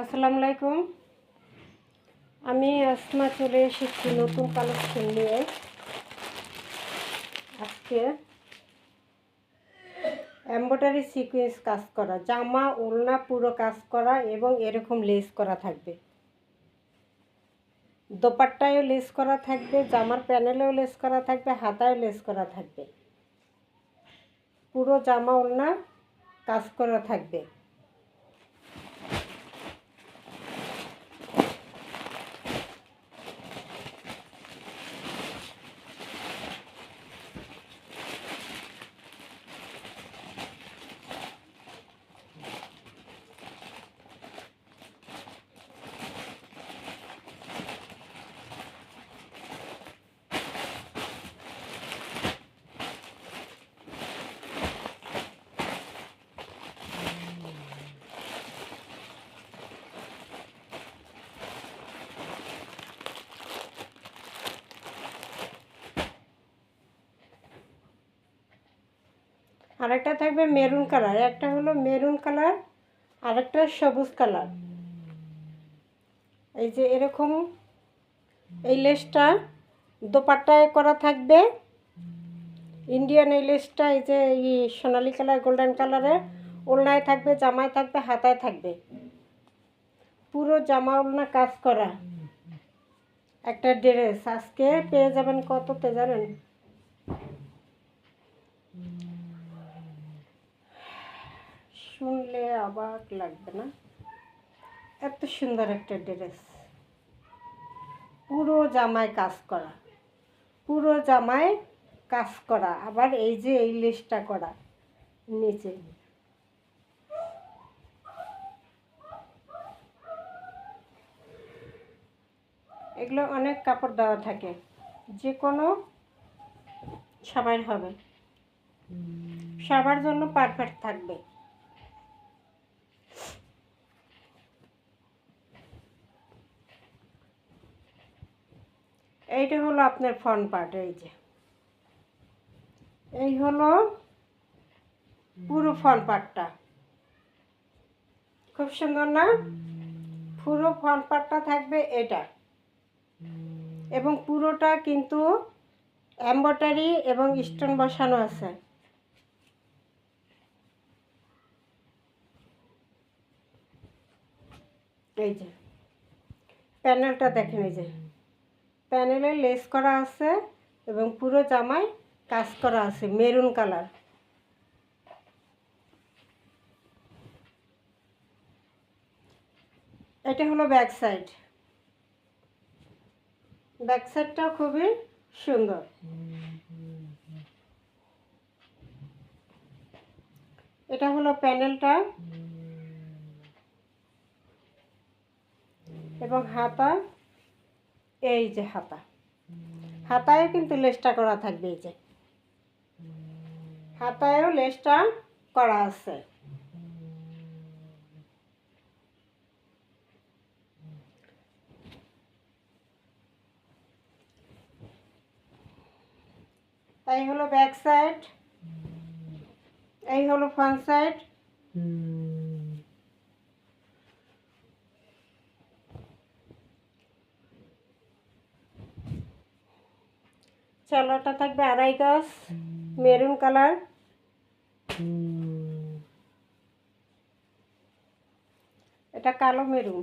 আসসালামু আলাইকুম। আমি আসমা চলে এসেছি নতুন কালেকশন নিয়ে। আজকে এম্ব্রয়ডারি সিকোয়েন্স কাজ করা, জামা ওলনা পুরো কাজ করা এবং এরকম লেস করা থাকবে। দোপাট্টায়ও লেস করা থাকবে, জামার প্যানেলেও লেস করা থাকবে, হাতায়ও লেস করা থাকবে। পুরো জামা ওলনা কাজ করা থাকবে। আরেকটা থাকবে মেরুন কালার, একটা হলো মেরুন কালার, আরেকটা সবুজ কালার। এই যে এরকম এই লেসটা দোপাট্টায় করা থাকবে। ইন্ডিয়ান এই লেসটা এই যে এই সোনালি কালার, গোল্ডেন কালারের ওলনায় থাকবে, জামায় থাকবে, হাতায় থাকবে। পুরো জামা ওলনা কাজ করা। একটা ড্রেস, আজকে পেয়ে যাবেন কত কততে জানেন? শুনলে অবাক লাগবে না? এত সুন্দর একটা ড্রেস। পুরো জামায় কাজ করা। পুরো জামায় কাজ করা। আবার এই যে এই লিস্টটা করা নিচে। এগুলো অনেক কাপড় দেওয়া থাকে। যে কোনো সবার হবে। সবার জন্য পারফেক্ট থাকবে। এইটা হলো আপনার ফ্রন্ট পার্ট এই যে। এই হলো পুরো ফ্রন্ট পার্টটা খুব সুন্দর না? পুরো ফ্রন্ট পার্টটা থাকবে এটা। এবং পুরোটা কিন্তু এম্ব্রয়ডারি এবং স্টোন বসানো আছে। এই যে। প্যানেলটা দেখেন এই যে। প্যানেলে লেস করা আছে এবং পুরো জামায় কাজ করা আছে, মেরুন কালার। এটা হলো ব্যাক সাইড। ব্যাক সাইডটাও খুবই সুন্দর। এটা হলো প্যানেলটা। এবং হাতা। এই যে হাতা। হাতায়ও কিন্তু লেসটা করা থাকবে এই যে। হাতায়ও লেসটা করা আছে। এই হলো ব্যাক সাইড, এই হলো ফ্রন্ট সাইড। চলাটা থাকবে আড়াই গাছ, মেরুন কালার। এটা কালো maroon.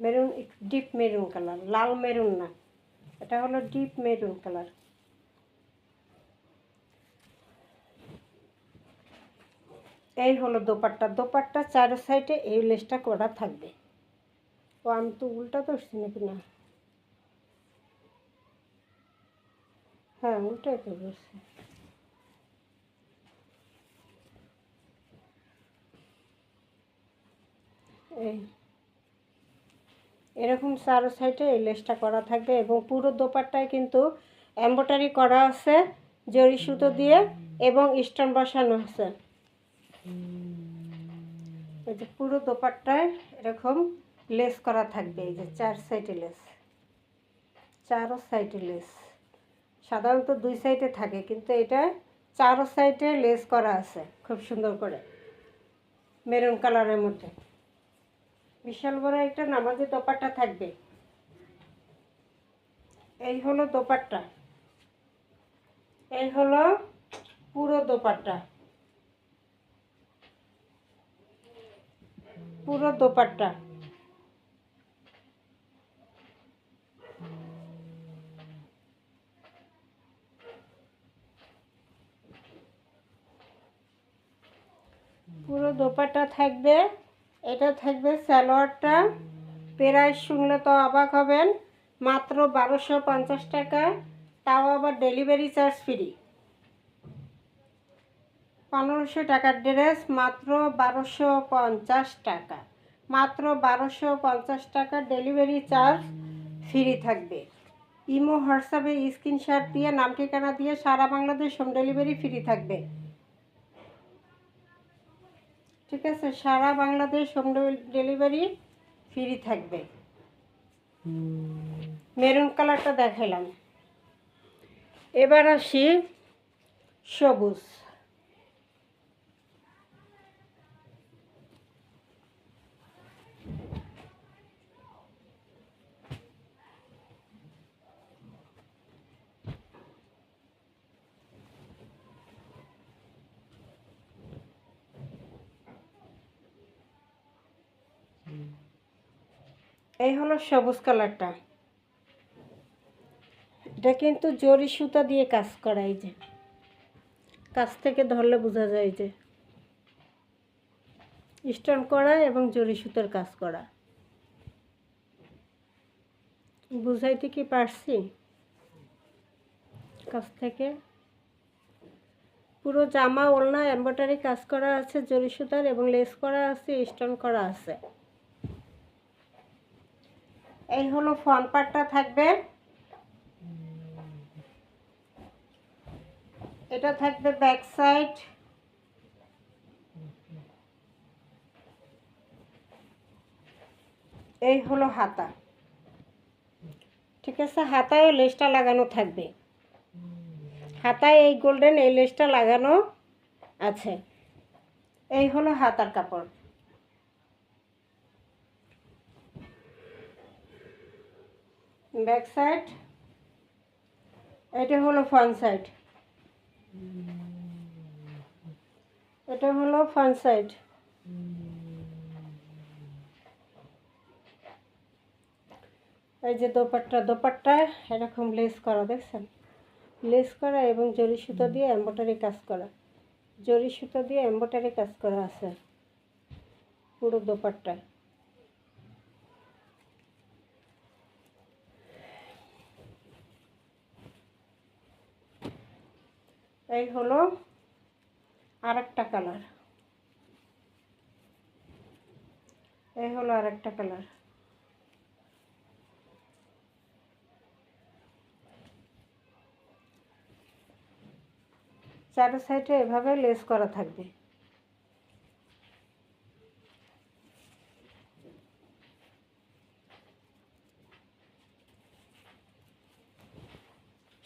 Maroon, deep maroon colour, লাল মেরুন না। এটা হলো ডিপ মেরুন কালার। এই হলো দোপাট্টা। দোপাট্টা চার সাইডে এই লেসটা করা থাকবে। ও আমি তো উল্টা তো নাকি না? হ্যাঁ ওটাই তো বলছি। এই, এরকম চারো সাইডে এই লেসটা করা থাকবে এবং পুরো দোপাট্টায় কিন্তু এম্ব্রয়ডারি করা আছে, জরি সুতো দিয়ে এবং স্টোন বসানো আছে। এই যে পুরো দোপাট্টায় এরকম লেস করা থাকবে, এই যে চার সাইডে লেস, চারো সাইডে লেস। সাধারণত দুই সাইডে থাকে, কিন্তু এটা চারো সাইডে লেস করা আছে, খুব সুন্দর করে মেরুন কালারের মধ্যে। বিশাল বড় একটা নামাজি দোপাট্টা থাকবে। এই হলো দোপাট্টা। এই হলো পুরো দোপাট্টা। পুরো দোপাট্টা। পুরো দোপাটা থাকবে। এটা থাকবে সালোয়ারটা প্রায় শুনলে তো অবাক হবেন, মাত্র বারোশো পঞ্চাশ টাকা। তাও আবার ডেলিভারি চার্জ ফ্রি পনেরোশো টাকার ড্রেস, মাত্র বারোশো পঞ্চাশ টাকা। মাত্র বারোশো পঞ্চাশ টাকা ডেলিভারি চার্জ ফ্রি থাকবে। ইমো, হোয়াটসঅ্যাপে স্ক্রিনশট দিয়ে, নাম, ঠিকানা দিয়ে সারা বাংলাদেশ হোম ডেলিভারি ফ্রি থাকবে। ঠিক আছে? সারা বাংলাদেশ হোম ডেলিভারি ফ্রি থাকবে। মেরুন কালারটা দেখাইলাম এবার আসি সবুজ। এই হলো সবুজ কালারটা। এটা কিন্তু জরি সুতা দিয়ে কাজ করা এই যে। কাছ থেকে ধরলে বোঝা যায় যে স্টোন করা এবং জরি সুতার কাজ করা। বুঝাইতে কি পারছি? কাছ থেকে। পুরো জামা, ওলনা, এম্ব্রয়ডারি কাজ করা আছে, জরি সুতার এবং লেস করা আছে, স্টোন করা আছে। এই হলো ফ্রন্ট পার্টটা থাকবে। এটা থাকবে ব্যাক সাইড। এই হলো হাতা। ঠিক আছে, হাতায় লেসটা লাগানো থাকবে। হাতায় এই গোল্ডেন এই লেসটা লাগানো আছে। এই হলো হাতার কাপড়। Back side. এটা হলো ফ্রন্ট সাইড এটা হলো ফ্রন্ট সাইড এই যে দোপাট্টা দোপাট্টা এরকম লেস করা, দেখছেন? লেস করা এবং জরি সুতো দিয়ে এম্ব্রয়ডারি কাজ করা। জরি সুতো দিয়ে এম্ব্রয়ডারি কাজ করা আছে। পুরো দোপাট্টায়। এই হলো আরেকটা কালার। এই হলো আরেকটা কালার। চারো সাইডে এভাবে লেস করা থাকবে।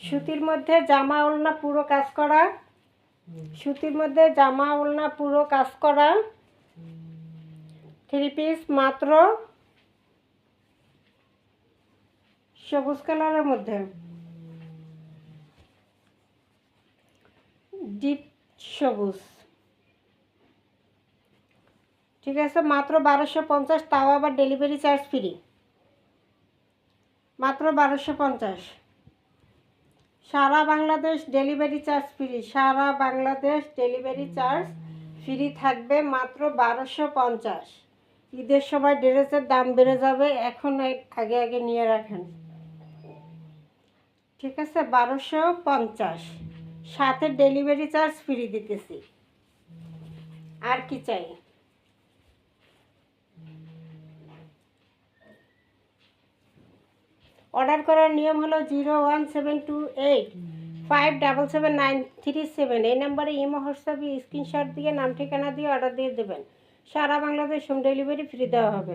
সুতির মধ্যে জামা ওলনা পুরো কাজ করা। সুতির মধ্যে জামা ওলনা পুরো কাজ করা। থ্রি পিস মাত্র। সবুজ কালারের মধ্যে। ডিপ সবুজ। ঠিক আছে, মাত্র বারোশো পঞ্চাশ, তাও আবার ডেলিভারি চার্জ ফ্রি মাত্র বারোশো পঞ্চাশ। সারা বাংলাদেশ ডেলিভারি চার্জ ফ্রি। সারা বাংলাদেশ ডেলিভারি চার্জ ফ্রি থাকবে মাত্র বারোশো পঞ্চাশ। ঈদের সময় ড্রেসের দাম বেড়ে যাবে, এখন আগে আগে নিয়ে রাখেন। ঠিক আছে, বারোশো পঞ্চাশ। সাথে ডেলিভারি চার্জ ফ্রি দিতেছি। আর কি চাই? অর্ডার করার নিয়ম হলো zero one seven two eight, five double seven nine three seven. এই নাম্বারে ইমো, হোয়াটসঅ্যাপে, স্ক্রিনশট দিয়ে নাম, ঠিকানা দিয়ে অর্ডার দিয়ে দেবেন। সারা বাংলাদেশ হোম ডেলিভারি ফ্রি দেওয়া হবে।